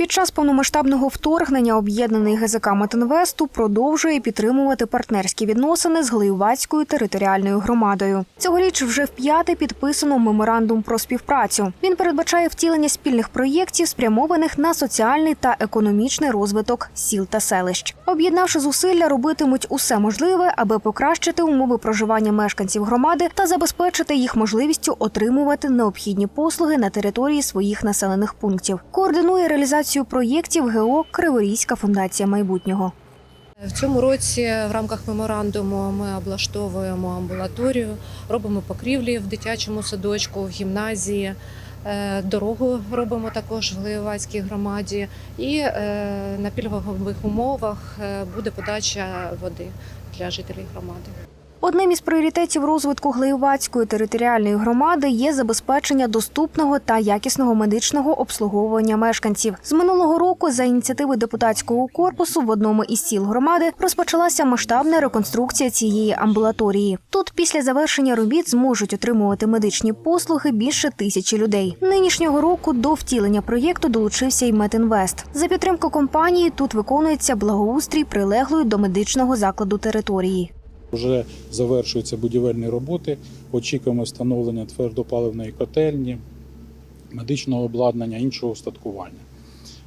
Під час повномасштабного вторгнення об'єднаний ГЗК Метинвесту продовжує підтримувати партнерські відносини з Глиювацькою територіальною громадою. Цьогоріч вже вп'яте підписано меморандум про співпрацю. Він передбачає втілення спільних проєктів, спрямованих на соціальний та економічний розвиток сіл та селищ. Об'єднавши зусилля, робитимуть усе можливе, аби покращити умови проживання мешканців громади та забезпечити їх можливістю отримувати необхідні послуги на території своїх населених пунктів. Координує реалізацію проєктів ГО Криворізька фундація майбутнього. В цьому році в рамках меморандуму ми облаштовуємо амбулаторію, робимо покрівлі в дитячому садочку, в гімназії. Е, Дорогу робимо також в Глиєвацькій громаді, і е, на пільгових умовах е, буде подача води для жителів громади. Одним із пріоритетів розвитку Глиювацької територіальної громади є забезпечення доступного та якісного медичного обслуговування мешканців. З минулого року за ініціативи депутатського корпусу в одному із сіл громади розпочалася масштабна реконструкція цієї амбулаторії. Тут після завершення робіт зможуть отримувати медичні послуги більше тисячі людей. Нинішнього року до втілення проєкту долучився й Метінвест. За підтримку компанії тут виконується благоустрій прилеглої до медичного закладу території. Вже завершуються будівельні роботи. Очікуємо встановлення твердопаливної котельні, медичного обладнання, іншого устаткування.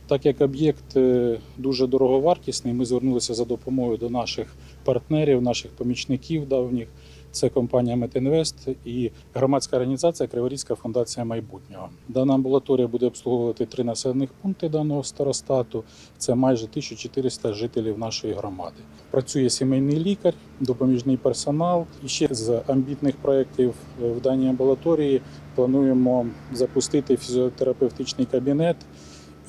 Так як об'єкт е, дуже дороговартісний, ми звернулися за допомогою до наших партнерів, наших помічників давніх. Це компанія Метинвест і громадська організація Криворізька фундація майбутнього. Дана амбулаторія буде обслуговувати три населених пункти даного старостату. Це майже 1400 жителів нашої громади. Працює сімейний лікар, допоміжний персонал. І ще з амбітних проєктів е, в даній амбулаторії плануємо запустити фізіотерапевтичний кабінет,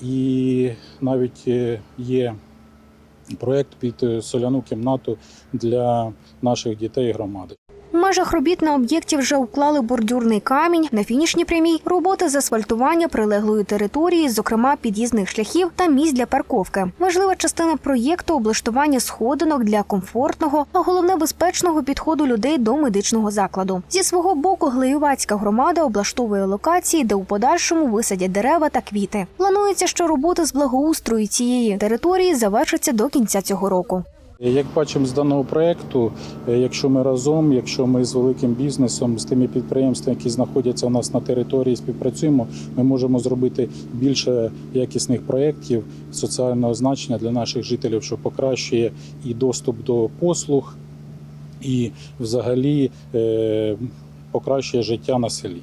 і навіть е, є проєкт під е, соляну кімнату для наших дітей громади. В межах робіт на об'єкті вже уклали бордюрний камінь на фінішній прямій, роботи з асфальтування прилеглої території, зокрема під'їзних шляхів та місць для парковки. Важлива частина проєкту облаштування сходинок для комфортного, а головне безпечного підходу людей до медичного закладу. Зі свого боку, Глиювацька громада облаштовує локації, де у подальшому висадять дерева та квіти. Планується, що роботи з благоустрою цієї території завершаться до кінця цього року. Як бачимо з даного проєкту, е, якщо ми разом, якщо ми з великим бізнесом, з тими підприємствами, які знаходяться у нас на території, співпрацюємо, ми можемо зробити більше якісних проєктів соціального значення для наших жителів, що покращує і доступ до послуг, і взагалі е, покращує життя на селі.